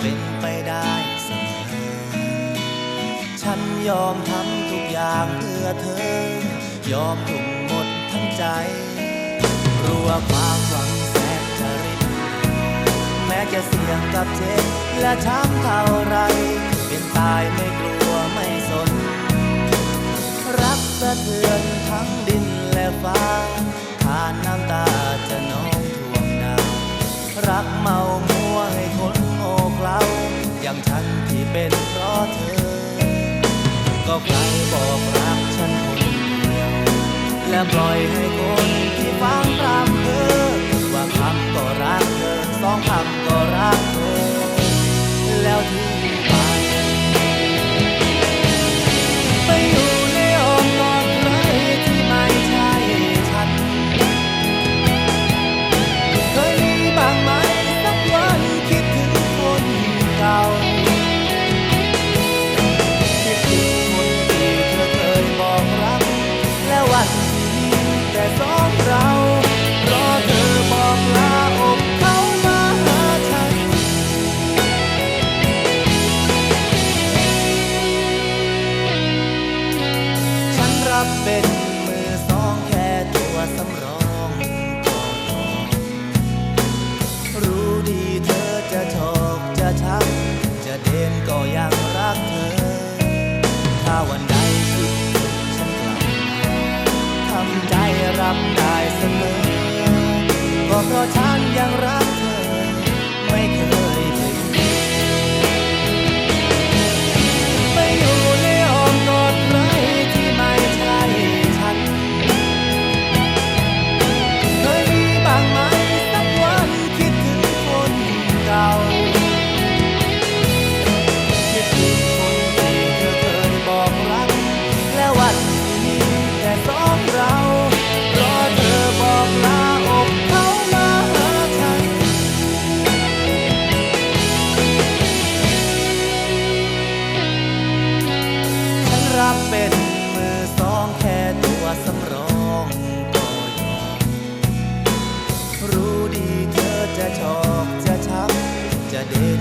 เป็นไปได้เสมอ ฉันยอมทำทุกอย่างเพื่อเธอ ยอมทุ่มหมดทั้งใจรั้ว่าความหวังแสนจะริบแม้จะเสี่ยงกับเจ็บและช้ำเท่าไร เป็นตายไม่กลัวไม่สน รักสะเทือนทั้งดินและฟ้าทานน้ำตาจะนองท่วงนาวรักเมามัวให้คนางฉันที่เป็นเพราะเธอ ก็ใครบอกรักฉันคนเดียว และปล่อยให้คนที่ฟังรำเธอว่าคำก็รักเธอสองคำก็รักเธอ แล้วทิ้งไปไปอยู่ในอ้อมกอดใครที่ไม่ใช่ฉัน เคยมีบ้างไหมสักวันคิดถึงคนเก่า รับเป็นมือสองแค่ตัวสำรองก็ยอมรู้ดีเธอจะชอกจะช้ำจะเด่นก็ยังรักเธอ ถ้าวันใดคิดฉันกลับทำใจรับได้เสมอก็เพราะฉันยังรักำ